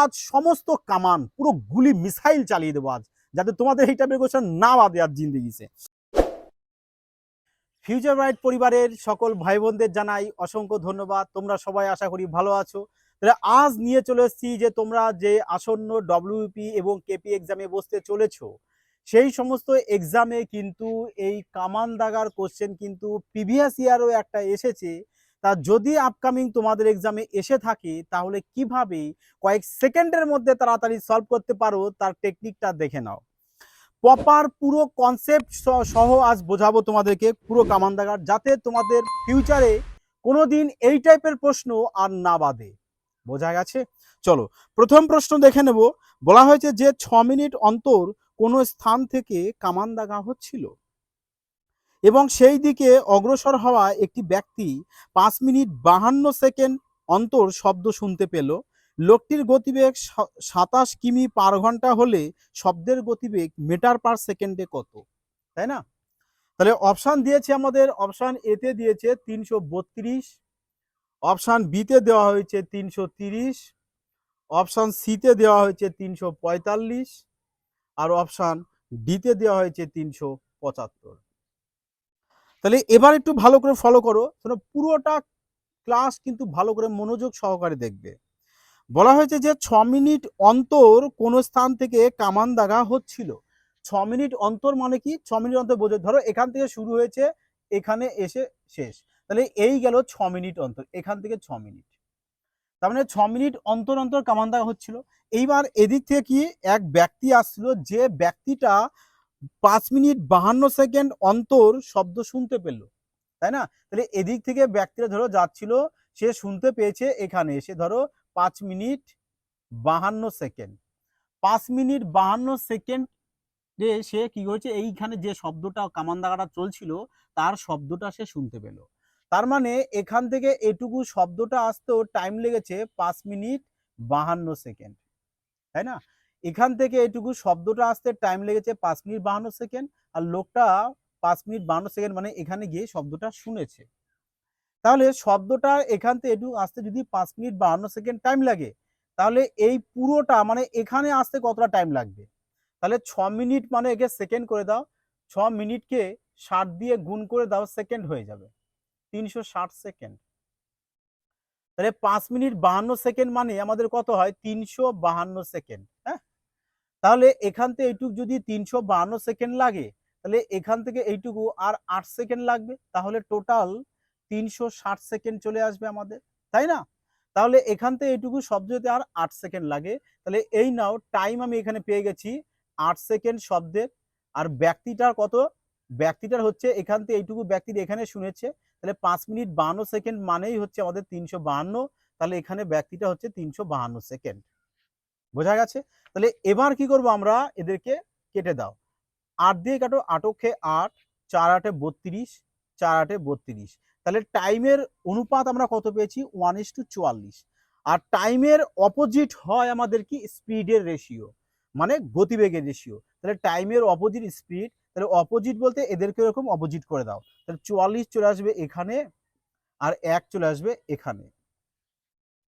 আজ সমস্ত কামান পুরো গুলি মিসাইল চালিয়ে দেবো আজ, যাতে তোমাদের এই টাইপের কোশ্চেন না বাদে আর জিন্দিগিতে ফিউচার ব্রাইট পরিবারের সকল ভাই বোনদের জানাই অসংখ্য ধন্যবাদ। তোমরা সবাই আশা করি ভালো আছো। তাহলে আজ নিয়ে চলে এসেছি যে তোমরা যে আসন্ন ডব্লিউপি এবং কেপি এক্সামে বসতে চলেছো, সেই সমস্ত এক্সামে কিন্তু এই কামান দাগার কোশ্চেন কিন্তু প্রিভিয়াস ইয়ারও একটা এসেছে। তা যদি আপকামিং তোমাদের এক্সামে এসে থাকে, তাহলে কীভাবে কয়েক সেকেন্ডের মধ্যে তাড়াতাড়ি সলভ করতে পারো? তার টেকনিকটা দেখে নাও। প্রপার পুরো কনসেপ্ট সহ আজ বোঝাবো তোমাদেরকে পুরো কামান দাগার যাতে তোমাদের ফিউচারে কোনো দিন এই টাইপের প্রশ্ন আর না বাদে বোঝা গেছে? চলো, প্রথম প্রশ্ন দেখে নেব। বলা হয়েছে যে ছ মিনিট অন্তর কোনো স্থান থেকে কামান দাগা হচ্ছিল? এবং সেই দিকে অগ্রসর হওয়া একটি ব্যক্তি পাঁচ মিনিট বাহান্ন সেকেন্ড অন্তর শব্দ শুনতে পেল। লোকটির গতিবেগ সাতাশ কিমি পার ঘণ্টা হলে শব্দের গতিবেগ মিটার পার সেকেন্ডে কত, তাই না? তাহলে অপশান দিয়েছে আমাদের, অপশান এতে দিয়েছে তিনশো বত্রিশ, অপশান বিতে দেওয়া হয়েছে তিনশো তিরিশ, অপশান সিতে দেওয়া হয়েছে তিনশো পঁয়তাল্লিশ, আর অপশান ডিতে দেওয়া হয়েছে তিনশো পঁচাত্তর। তাহলে এবার একটু ভালো করে ফলো করো শোনো পুরোটা ক্লাস কিন্তু ভালো করে মনোযোগ সহকারে দেখবে। বলা হয়েছে যে ছ মিনিট অন্তর কোন স্থান থেকে কামান দাগা হচ্ছিল। ছ মিনিট অন্তর মানে কি? ছ মিনিট অন্তর বোঝো। ধরো এখান থেকে শুরু হয়েছে, এখানে এসে শেষ। তাহলে এই গেল ছ মিনিট অন্তর, এখান থেকে ছ মিনিট। তার মানে ছ মিনিট অন্তর অন্তর কামান দাগা হচ্ছিল। এইবার এদিক থেকে কি? এক ব্যক্তি আসছিল যে ব্যক্তিটা পাঁচ মিনিট বাহান্ন সেকেন্ড অন্তর শব্দ শুনতে পেল, তাই না? তাহলে এদিক থেকে ব্যক্তিটা ধরো যাচ্ছিল, সে শুনতে পেয়েছে এখানে এসে ধরো পাঁচ মিনিট বাহান্ন সেকেন্ড। পাঁচ মিনিট বাহান্ন সেকেন্ডে সে কি করেছে? এইখানে যে শব্দটা কামান দাগাটা চলছিল, তার শব্দটা সে শুনতে পেল। তার মানে এখান থেকে এটুকু শব্দটা আসতেও টাইম লেগেছে পাঁচ মিনিট বাহান্ন সেকেন্ড, তাই না? এখান থেকে এটুকু শব্দটা আসতে টাইম লেগেছে পাঁচ মিনিট বাহান্ন সেকেন্ড আর লোকটা পাঁচ মিনিট বাহান্ন সেকেন্ড মানে এখানে গিয়ে শব্দটা শুনেছে। তাহলে শব্দটা এখান থেকে এটুকু আসতে যদি পাঁচ মিনিট বাহান্ন সেকেন্ড টাইম লাগে, তাহলে এই পুরোটা মানে এখানে আসতে কতটা টাইম লাগবে? তাহলে ছ মিনিট মানে একে সেকেন্ড করে দাও, ছ মিনিটকে ষাট দিয়ে গুণ করে দাও সেকেন্ড হয়ে যাবে। তিনশো ষাট সেকেন্ড তাহলে পাঁচ মিনিট বাহান্ন সেকেন্ড মানে আমাদের কত হয়? তিনশো বাহান্ন সেকেন্ড হ্যাঁ? তাহলে এখান থেকে এইটুকু যদি তিনশো বাহান্ন সেকেন্ড লাগে, তাহলে এখান থেকে এইটুকু আর আট সেকেন্ড লাগবে। তাহলে টোটাল তিনশো ষাট সেকেন্ড চলে আসবে আমাদের, তাই না? তাহলে এখান থেকে এইটুকু শব্দ যদি আর আট সেকেন্ড লাগে। তাহলে এই নাও, টাইম আমি এখানে পেয়ে গেছি আট সেকেন্ড শব্দের। আর ব্যক্তিটার কত? ব্যক্তিটার হচ্ছে এখান থেকে এইটুকু ব্যক্তির এখানে শুনেছে। তাহলে পাঁচ মিনিট বাহান্ন সেকেন্ড মানেই হচ্ছে আমাদের তিনশো বাহান্ন। তাহলে এখানে ব্যক্তিটা হচ্ছে তিনশো বাহান্ন সেকেন্ড। বোঝা গেছে? তাহলে এবার কি করব আমরা? এদেরকে কেটে দাও। আট দিয়ে কাটো আটকে আট, চার আটে বত্রিশ, চার আটে বত্রিশ। তাহলে টাইমের অনুপাত আমরা কত পেয়েছি? ওয়ান ইস টু চুয়াল্লিশ। আর টাইমের অপোজিট হয় আমাদের কি? স্পিডের রেশিও মানে গতিবেগের রেশিও তাহলে টাইমের অপোজিট স্পিড তাহলে অপোজিট বলতে এদেরকে এরকম অপোজিট করে দাও। তাহলে চুয়াল্লিশ চলে আসবে এখানে আর এক চলে আসবে এখানে।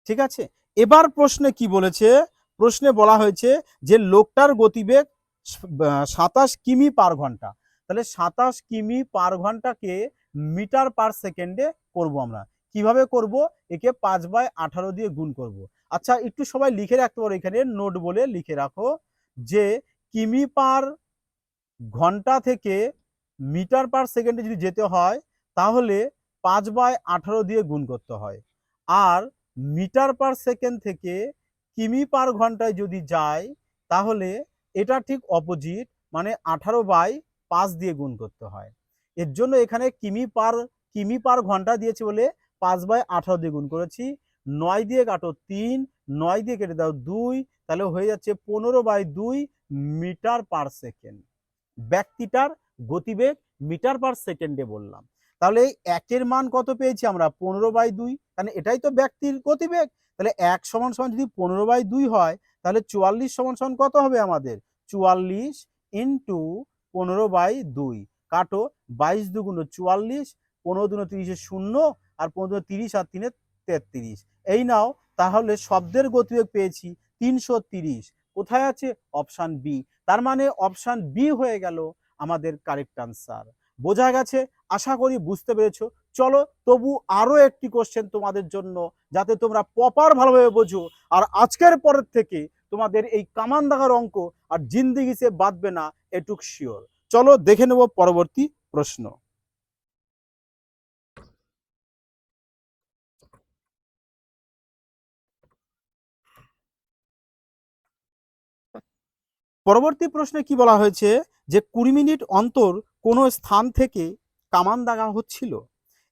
ঠিক আছে? এবার প্রশ্নে কি বলেছে? প্রশ্নে বলা হয়েছে যে লোকটার গতিবেগ সাতাশ কিমি পার ঘণ্টা। তাহলে সাতাশ কিমি পার ঘন্টাকে মিটার পার সেকেন্ডে করব আমরা। কীভাবে করব? একে পাঁচ বাই আঠারো দিয়ে গুণ করব। আচ্ছা একটু সবাই লিখে রাখতে পারো এখানে, নোট বলে লিখে রাখো যে কিমি পার ঘণ্টা থেকে মিটার পার সেকেন্ডে যদি যেতে হয়, তাহলে পাঁচ বাই আঠারো দিয়ে গুণ করতে হয়। আর মিটার পার সেকেন্ড থেকে কিমি পার ঘন্টায় যদি যায়, তাহলে এটা ঠিক অপোজিট মানে আঠারো বাই পাঁচ দিয়ে গুণ করতে হয়। এর জন্য এখানে কিমি পার কিমি পার ঘণ্টা দিয়েছে বলে পাঁচ বাই আঠারো দিয়ে গুণ করেছি। নয় দিয়ে কাটো তিন, নয় দিয়ে কেটে দাও দুই, তাহলে হয়ে যাচ্ছে পনেরো বাই দুই মিটার পার সেকেন্ড। ব্যক্তিটার গতিবেগ মিটার পার সেকেন্ডে বললাম। তাহলে এই একের মান কত পেয়েছি আমরা? পনেরো বাই দুই। কারণ এটাই তো ব্যক্তির গতিবেগ। তাহলে এক সমান সমান যদি পনেরো বাই দুই হয়, তাহলে চুয়াল্লিশ সমান সমান কত হবে আমাদের? চুয়াল্লিশ ইন্টু পনেরো বাই দুই। কাটো বাইশ দুগুণ চুয়াল্লিশ, পনেরো দুগুণ তিরিশে শূন্য, আর পনেরো তিরিশ আর তিনে তেত্রিশ। এই নাও, তাহলে শব্দের গতিবেগ পেয়েছি তিনশো তিরিশ। কোথায় আছে? অপশান বি তার মানে অপশান বি হয়ে গেল আমাদের কারেক্ট আনসার বোঝা গেছে? আশা করি বুঝতে পেরেছ। চলো, তবু আরও একটি কোশ্চেন তোমাদের জন্য, যাতে তোমরা প্রপার ভালোভাবে বোঝো। আর আজকের পরের থেকে তোমাদের এই কামান দাগার অঙ্ক আর জিন্দিগি সে বাঁধবে না, এটুক শিওর চলো, দেখে নেব পরবর্তী প্রশ্ন। পরবর্তী প্রশ্নে কি বলা হয়েছে যে কুড়ি মিনিট অন্তর কোনো স্থান থেকে কামান দাগা হচ্ছিল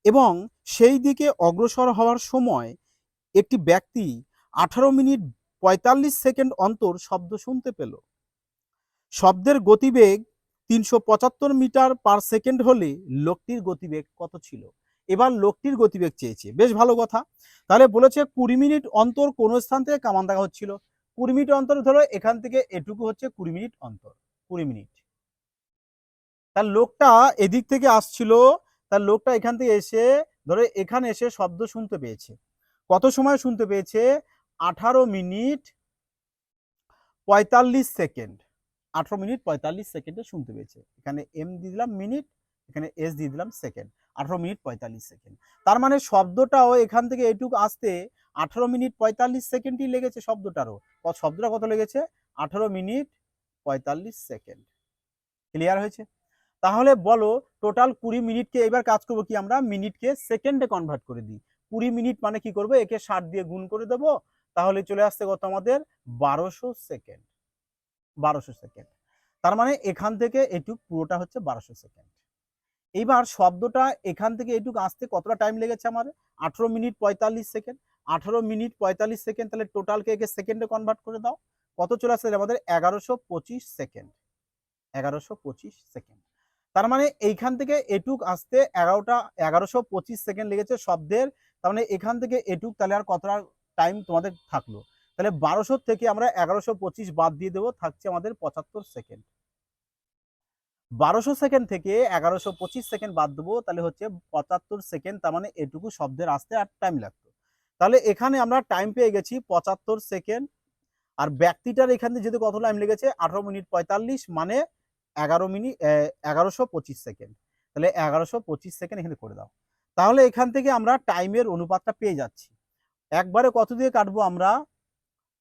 এবং সেই দিকে অগ্রসর হওয়ার সময় একটি ব্যক্তি আঠারো মিনিট পঁয়তাল্লিশ সেকেন্ড অন্তর শব্দ শুনতে পেল। শব্দের গতিবেগ তিনশো পঁচাত্তর মিটার পার সেকেন্ড হলে লোকটির গতিবেগ কত ছিল? এবার লোকটির গতিবেগ চেয়েছে। বেশ ভালো কথা। তাহলে বলেছে কুড়ি মিনিট অন্তর কোনো স্থান থেকে কামান দেখা হচ্ছিল। কুড়ি মিনিট অন্তর ধরো, এখান থেকে এটুকু হচ্ছে কুড়ি মিনিট অন্তর, কুড়ি মিনিট। তার লোকটা এদিক থেকে আসছিল, তার লোকটা এখান থেকে এসে, ধরো এখানে এসে শব্দ শুনতে পেয়েছে। কত সময় শুনতে পেয়েছে? আঠারো মিনিট পঁয়তাল্লিশ সেকেন্ড। আঠারো মিনিট পঁয়তাল্লিশ সেকেন্ডে শুনতে পেয়েছে। এখানে এম দিয়ে দিলাম মিনিট, এখানে এস দিয়ে দিলাম সেকেন্ড। আঠারো মিনিট পঁয়তাল্লিশ সেকেন্ড। তার মানে শব্দটাও এখান থেকে এইটুকু আসতে আঠারো মিনিট পঁয়তাল্লিশ সেকেন্ডই লেগেছে শব্দটারও। শব্দটা কত লেগেছে? আঠারো মিনিট পঁয়তাল্লিশ সেকেন্ড। ক্লিয়ার হয়েছে? তাহলে বলো টোটাল কুড়ি মিনিটকে এবার কাজ করব কি আমরা? মিনিটকে সেকেন্ডে কনভার্ট করে দিই। কুড়ি মিনিট মানে কি করব? একে ষাট দিয়ে গুণ করে দেবো। তাহলে চলে আসছে কত আমাদের? বারোশো সেকেন্ড। বারোশো সেকেন্ড। তার মানে এখান থেকে এটুক পুরোটা হচ্ছে বারোশো সেকেন্ড। এইবার শব্দটা এখান থেকে এটুক আসতে কতটা টাইম লেগেছে আমার আঠেরো মিনিট পঁয়তাল্লিশ সেকেন্ড। আঠারো মিনিট পঁয়তাল্লিশ সেকেন্ড, তাহলে টোটালকে একে সেকেন্ডে কনভার্ট করে দাও। কত চলে আসছে? আমাদের এগারোশো পঁচিশ সেকেন্ড। এগারোশো পঁচিশ সেকেন্ড। তার মানে এইখান থেকে এটুক আসতে এগারোটা, এগারোশো পঁচিশ সেকেন্ড লেগেছে শব্দের। তার মানে এখান থেকে এটুক, তাহলে আর কতটা টাইম তোমাদের থাকল? তাহলে বারোশো থেকে আমরা এগারোশো পঁচিশ বাদ দিয়ে দেবো, থাকছে আমাদের পঁচাত্তর সেকেন্ড। বারোশো সেকেন্ড থেকে এগারোশো পঁচিশ সেকেন্ড বাদ দেবো, তাহলে হচ্ছে পঁচাত্তর সেকেন্ড, তার মানে এটুকু শব্দের আসতে আর টাইম লাগতো তাহলে এখানে আমরা টাইম পেয়ে গেছি পঁচাত্তর সেকেন্ড আর ব্যক্তিটার এখান থেকে যেহেতু কত টাইম লেগেছে আঠারো মিনিট পঁয়তাল্লিশ মানে এগারো মিনিট এগারোশো পঁচিশ সেকেন্ড তাহলে এগারোশো পঁচিশ সেকেন্ড এখানে করে দাও। তাহলে এখান থেকে আমরা টাইমের অনুপাতটা পেয়ে যাচ্ছি। একবারে কত দিয়ে কাটবো আমরা?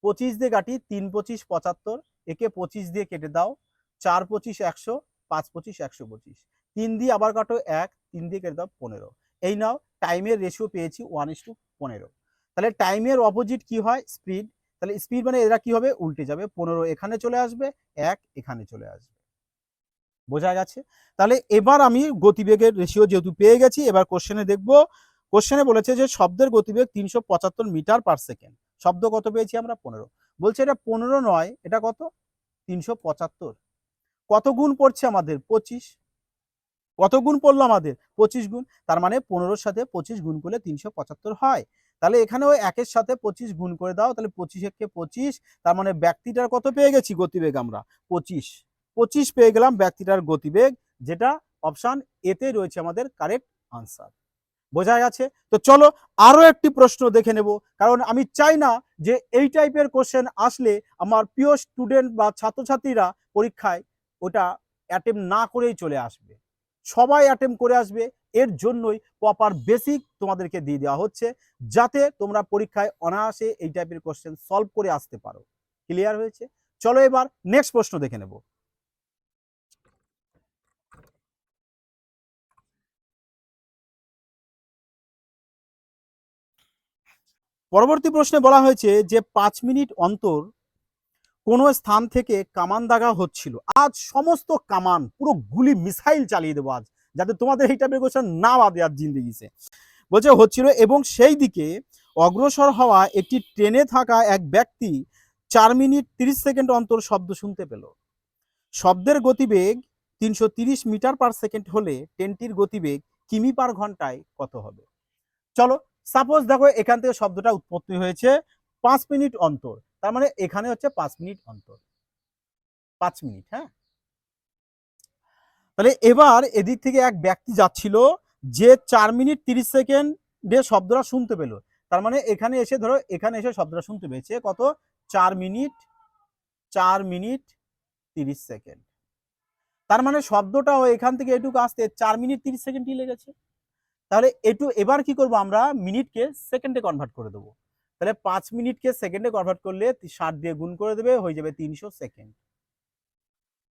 পঁচিশ দিয়ে কাটি, তিন পঁচিশ পঁচাত্তর, একে পঁচিশ দিয়ে কেটে দাও, চার পঁচিশ একশো, পাঁচ পঁচিশ একশো পঁচিশ। তিন দিয়ে আবার কাটো এক, তিন দিয়ে কেটে দাও পনেরো। এই নাও টাইমের রেশিও পেয়েছি ওয়ান ইস টু পনেরো। তাহলে টাইমের অপোজিট কি হয়? স্পিড তাহলে স্পিড মানে এরা কি হবে? উল্টে যাবে। পনেরো এখানে চলে আসবে, এক এখানে চলে আসবে। বোঝা গেছে? তাহলে এবার আমি গতিবেগের রেশিও যেহেতু পেয়ে গেছি, এবার কোশ্চেনে দেখব। কোশ্চেনে বলেছে যে শব্দের গতিবেগ তিনশো পঁচাত্তর মিটার পার সেকেন্ড শব্দ কত পেয়েছি আমরা? পনেরো। বলছে এটা পনেরো নয়, এটা কত? তিনশো পঁচাত্তর। কত গুণ পড়ছে আমাদের? পঁচিশ। কত গুণ পড়ল আমাদের? পঁচিশ গুণ। তার মানে পনেরোর সাথে পঁচিশ গুণ করলে তিনশো পঁচাত্তর হয়। তাহলে এখানে ওই একের সাথে পঁচিশ গুণ করে দাও, তাহলে পঁচিশ পঁচিশ, তার মানে ব্যক্তিটার কত পেয়ে গেছি গতিবেগ আমরা? পঁচিশ। পঁচিশ পেয়ে গেলাম ব্যক্তিটার গতিবেগ, যেটা অপশান এতে রয়েছে আমাদের কারেক্ট আনসার বোঝা গেছে? তো চলো আরও একটি প্রশ্ন দেখে নেব। কারণ আমি চাই না যে এই টাইপের কোশ্চেন আসলে আমার প্রিয় স্টুডেন্ট বা ছাত্রছাত্রীরা পরীক্ষায় ওটা অ্যাটেম্প না করেই চলে আসবে। সবাই অ্যাটেম্প করে আসবে এর জন্যই প্রপার বেসিক তোমাদেরকে দিয়ে দেওয়া হচ্ছে, যাতে তোমরা পরীক্ষায় অনায়াসে এই টাইপের কোশ্চেন সলভ করে আসতে পারো। ক্লিয়ার হয়েছে? চলো এবার নেক্সট প্রশ্ন দেখে নেব। পরবর্তী প্রশ্নে বলা হয়েছে যে পাঁচ মিনিট অন্তর কোনো স্থান থেকে কামান দাগা হচ্ছিল। আজ সমস্ত কামান পুরো গুলি মিসাইল চালিয়ে দেবো আজ। যাতে তোমাদের এই টাইপের কোশ্চেন না বাদে আর জিন্দিগিতে। বলছে, হচ্ছিল, এবং সেই দিকে অগ্রসর হওয়া একটি ট্রেনে থাকা এক ব্যক্তি চার মিনিট তিরিশ সেকেন্ড অন্তর শব্দ শুনতে পেল। শব্দের গতিবেগ তিনশো তিরিশ মিটার পার সেকেন্ড হলে ট্রেনটির গতিবেগ কিমি পার ঘন্টায় কত হবে? চলো সাপোজ দেখো এখান থেকে শব্দটা উৎপত্তি হয়েছে পাঁচ মিনিট অন্তর। তার মানে এখানে হচ্ছে পাঁচ মিনিট অন্তর। পাঁচ মিনিট হ্যাঁ? তাহলে এবার এদিক থেকে এক ব্যক্তি যাচ্ছিল যে চার মিনিট তিরিশ সেকেন্ডে শব্দটা শুনতে পেল। তার মানে এখানে এসে ধরো, এখানে এসে শব্দটা শুনতে পেয়েছে কত? চার মিনিট চার মিনিট তিরিশ সেকেন্ড। তার মানে শব্দটাও এখান থেকে এটুকু আসতে চার মিনিট তিরিশ সেকেন্ডই লেগেছে। তাহলে এটু, এবার কি করব আমরা? মিনিটকে সেকেন্ডে কনভার্ট করে দেবো। তাহলে পাঁচ মিনিটকে সেকেন্ডে কনভার্ট করলে ষাট দিয়ে গুণ করে দেবে, হয়ে যাবে তিনশো সেকেন্ড।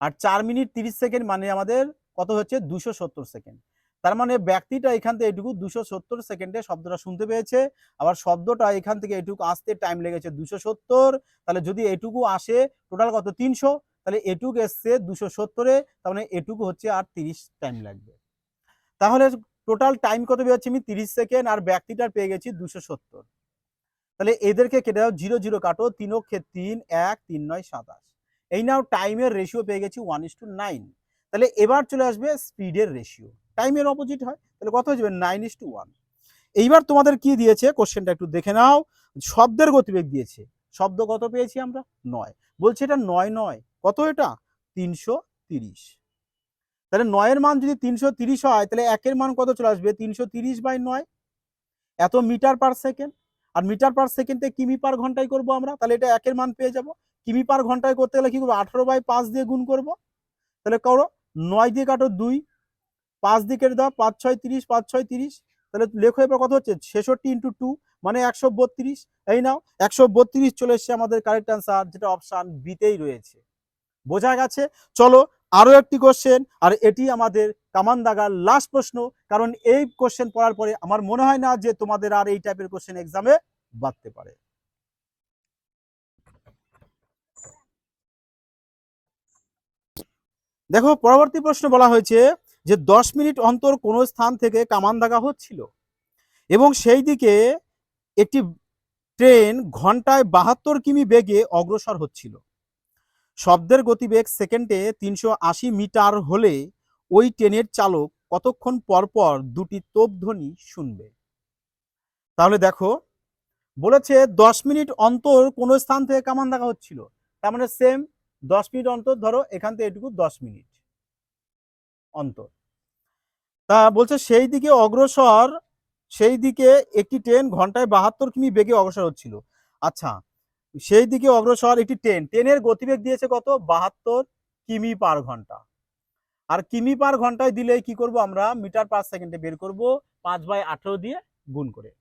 আর চার মিনিট তিরিশ সেকেন্ড মানে আমাদের কত হচ্ছে? দুশো সত্তর সেকেন্ড। তার মানে ব্যক্তিটা এখান থেকে এটুকু দুশো সত্তর সেকেন্ডে শব্দটা শুনতে পেয়েছে। আবার শব্দটা এখান থেকে এটুকু আসতে টাইম লেগেছে দুশো সত্তর। তাহলে যদি এটুকু আসে টোটাল কত? তিনশো। তাহলে এটুকু এসছে দুশো সত্তরে তার মানে এটুকু হচ্ছে আর তিরিশ টাইম লাগবে। তাহলে টোটাল টাইম কত পেয়েছি আমি? তিরিশ সেকেন্ড আর ব্যক্তিটার পেয়ে গেছি দুশো সত্তর। তাহলে এদেরকে কেটে দাও, জিরো জিরো, কাটো তিন অক্ষে তিন, এক, তিন, নয় সাতাশ এই নাও টাইমের রেশিও পেয়ে গেছি ওয়ান ইস টু নাইন তাহলে এবার চলে আসবে স্পিডের রেশিও টাইমের অপোজিট হয়, তাহলে কত হয়ে যাবে? নাইন ইস টু ওয়ান এইবার তোমাদের কি দিয়েছে? কোশ্চেনটা একটু দেখে নাও। শব্দের গতিবেগ দিয়েছে। শব্দ কত পেয়েছি আমরা? নয়। বলছে এটা নয় নয়। কত এটা? তিনশো তিরিশ। তাহলে নয়ের মান যদি তিনশো তিরিশ হয়, তাহলে একের মান কত চলে আসবে? তিনশো তিরিশ বাই নয়। এত মিটার পার সেকেন্ড আর মিটার পার সেকেন্ডে কিমি পার ঘন্টায় করব আমরা? তাহলে এটা একের মান পেয়ে যাব। কিমি পার ঘন্টায় করতে গেলে কি করব? আঠারো বাই পাঁচ দিয়ে গুণ করব। তাহলে করো নয় দিয়ে কাটো দুই, পাঁচ দিয়ে কেটে দাও, পাঁচ ছয় তিরিশ, পাঁচ ছয় তিরিশ। তাহলে লেখো এবার কত হচ্ছে? ছেষট্টি ইন্টু টু মানে একশো বত্রিশ। এই নাও, একশো বত্রিশ চলে এসছে আমাদের কারেক্ট অ্যান্সার যেটা অপশান বিতেই রয়েছে। বোঝা গেছে? চলো আরও একটি কোশ্চেন আর এটি আমাদের কামান দাগার লাস্ট প্রশ্ন, কারণ এই কোশ্চেন পড়ার পরে আমার মনে হয় না যে তোমাদের আর এই টাইপের কোশ্চেন এক্সামে বাড়তে পারে। দেখো, পরবর্তী প্রশ্ন বলা হয়েছে যে দশ মিনিট অন্তর কোনো স্থান থেকে কামান দাগা হচ্ছিল এবং সেই দিকে একটি ট্রেন ঘন্টায় বাহাত্তর কিমি বেগে অগ্রসর হচ্ছিল। শব্দের গতিবেগ সেকেন্ডে তিনশো আশি মিটার হলে ওই ট্রেনের চালক কতক্ষণ পরপর পর দুটি তোপধ্বনি শুনবে? তাহলে দেখো, বলেছে দশ মিনিট অন্তর কোনো স্থান থেকে কামান দেখা হচ্ছিল। তার মানে সেম দশ মিনিট অন্তর, ধরো এখান থেকে এটুকু দশ মিনিট অন্তর। তা বলছে সেই দিকে অগ্রসর, সেই দিকে একটি ট্রেন ঘন্টায় বাহাত্তর কিমি বেগে অগ্রসর হচ্ছিল। আচ্ছা সেই দিকে অগ্রসর একটি ট্রেন, ট্রেনের গতিবেগ দিয়েছে কত? বাহাত্তর কিমি পার ঘণ্টা। আর কিমি পার ঘন্টায় দিলে কি করব আমরা? মিটার পার সেকেন্ডে বের করব পাঁচ বাই আঠেরো দিয়ে গুণ করে।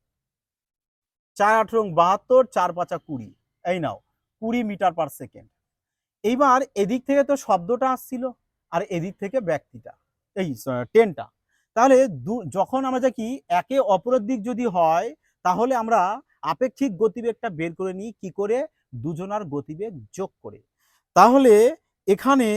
চার আঠেরো বাহাত্তর, চার পাঁচা কুড়ি। এই নাও, কুড়ি মিটার পার সেকেন্ড। এইবার এদিক থেকে তো শব্দটা আসছিল আর এদিক থেকে ব্যক্তিটা, এই টেনটা তাহলে যখন আমরা দেখি একে অপরের দিক যদি হয়, তাহলে আমরা আপেক্ষিক গতিবেগটা বের করে নিই, কি করে? দুজনার গতিবেগ যোগ করে। তাহলে এখানে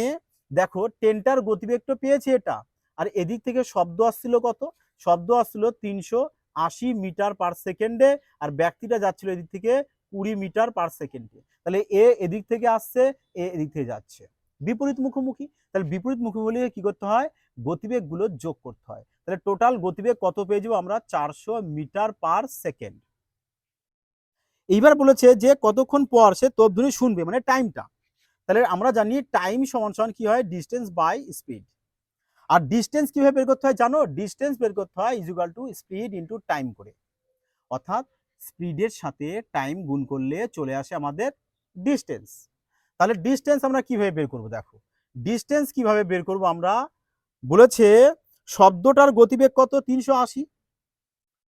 দেখো টেনটার গতিবেগ তো পেয়েছে এটা, আর এদিক থেকে শব্দ আসছিল কত? শব্দ আসছিল তিনশো আশি মিটার পার সেকেন্ডে, আর ব্যক্তিটা যাচ্ছিল এদিক থেকে কুড়ি মিটার পার সেকেন্ডে তাহলে এ এদিক থেকে আসছে, এ এদিক থেকে যাচ্ছে। বিপরীত মুখোমুখি? তাহলে বিপরীত মুখোমুখি কি করতে হয়? গতিবেগগুলো যোগ করতে হয়। তাহলে টোটাল গতিবেগ কত পেয়ে যাব আমরা? চারশো মিটার পার সেকেন্ড এইবার বলেছে যে কতক্ষণ পর সে তবধ্বনি শুনবে মানে টাইমটা তাহলে আমরা জানি টাইম সমান সমান কি হয়? ডিস্টেন্স বাই স্পিড আর ডিস্টেন্স কীভাবে বের করতে হয় জানো? ডিস্টেন্স বের করতে হয় equal to speed into time করে। অর্থাৎ স্পিডের সাথে টাইম গুণ করলে চলে আসে আমাদের ডিস্টেন্স। তাহলে ডিস্টেন্স আমরা কীভাবে বের করব? দেখো, ডিস্টেন্স কীভাবে বের করব আমরা? বলেছে শব্দটার গতিবেগ কত? তিনশো আশি।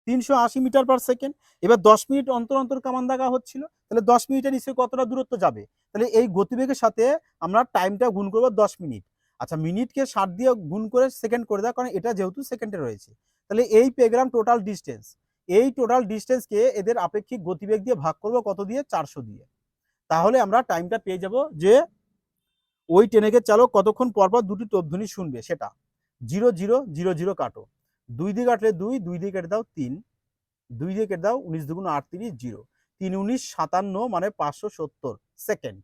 তিনশো আশি মিটার পার সেকেন্ড। এবার দশ মিনিট অন্তর অন্তর কামান দাগা হচ্ছিল। তাহলে দশ মিনিটের নিশ্চয়ই কতটা দূরত্ব যাবে? তাহলে এই গতিবেগের সাথে আমরা টাইমটা গুণ করব দশ মিনিট। আচ্ছা মিনিটকে ষাট দিয়ে গুণ করে সেকেন্ড করে দেওয়া কারণ এটা যেহেতু সেকেন্ডে রয়েছে। তাহলে এই পেগ্রাম টোটাল ডিস্টেন্স। এই টোটাল ডিস্টেন্সকে এদের আপেক্ষিক গতিবেগ দিয়ে ভাগ করব কত দিয়ে? চারশো দিয়ে। তাহলে আমরা টাইমটা পেয়ে যাব যে ওই ট্রেনেকে চালক কতক্ষণ পরপর দুটি তবধ্বনি শুনবে সেটা। জিরো জিরো জিরো জিরো কাটো। দুই দিয়ে কাটলে দুই দুই দিয়ে কেটে দাও তিন। দুই দিয়ে কেটে দাও উনিশ দুগুণ আটত্রিশ, জিরো। তিন উনিশ, সাতান্ন মানে পাঁচশো সত্তর সেকেন্ড।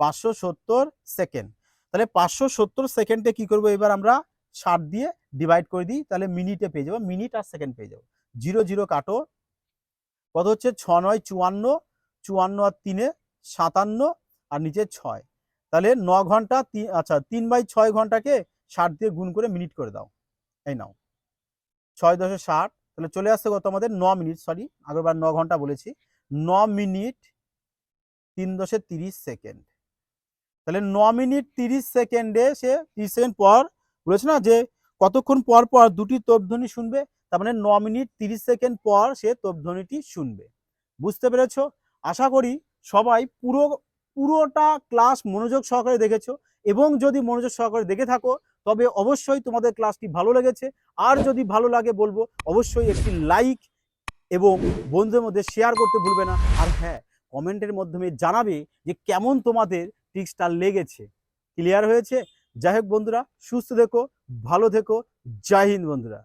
পাঁচশো সত্তর সেকেন্ড। তাহলে পাঁচশো সত্তর সেকেন্ডে কি করব? এবার আমরা ষাট দিয়ে ডিভাইড করে দিই। তাহলে মিনিটে পেয়ে যাব। মিনিট আর সেকেন্ড পেয়ে যাব। জিরো জিরো কাটো। কত হচ্ছে? ছ নয় চুয়ান্ন চুয়ান্ন আর তিনে সাতান্ন আর নিচে ছয়। তাহলে ন ঘণ্টা আচ্ছা তিন বাই ছয় ঘন্টাকে ষাট দিয়ে গুণ করে মিনিট করে দাও। এই নাও। ছয় দশে ষাট, তাহলে চলে আসছে কত আমাদের? ন মিনিট সরি আগেরবার ন ঘণ্টা বলেছি। ন মিনিট তিন দশে তিরিশ সেকেন্ড। তাহলে ন মিনিট তিরিশ সেকেন্ডে সে তিরিশ সেকেন্ড পর, বলেছে না যে কতক্ষণ পর পর দুটি তোপধ্বনি শুনবে? তার মানে ন মিনিট তিরিশ সেকেন্ড পর সে তোপধ্বনিটি শুনবে। বুঝতে পেরেছ? আশা করি সবাই পুরো, পুরোটা ক্লাস মনোযোগ সহকারে দেখেছ এবং যদি মনোযোগ সহকারে দেখে থাকো, তবে অবশ্যই তোমাদের ক্লাসটি ভালো লেগেছে। আর যদি ভালো লাগে বলব, অবশ্যই একটি লাইক এবং বন্ধুদের মধ্যে শেয়ার করতে ভুলবে না। আর হ্যাঁ কমেন্টের মাধ্যমে জানাবে যে কেমন তোমাদের টিক্সটা লেগেছে। ক্লিয়ার হয়েছে? যাই হোক বন্ধুরা, সুস্থ থেকো, ভালো থেকো। জয় হিন্দ বন্ধুরা।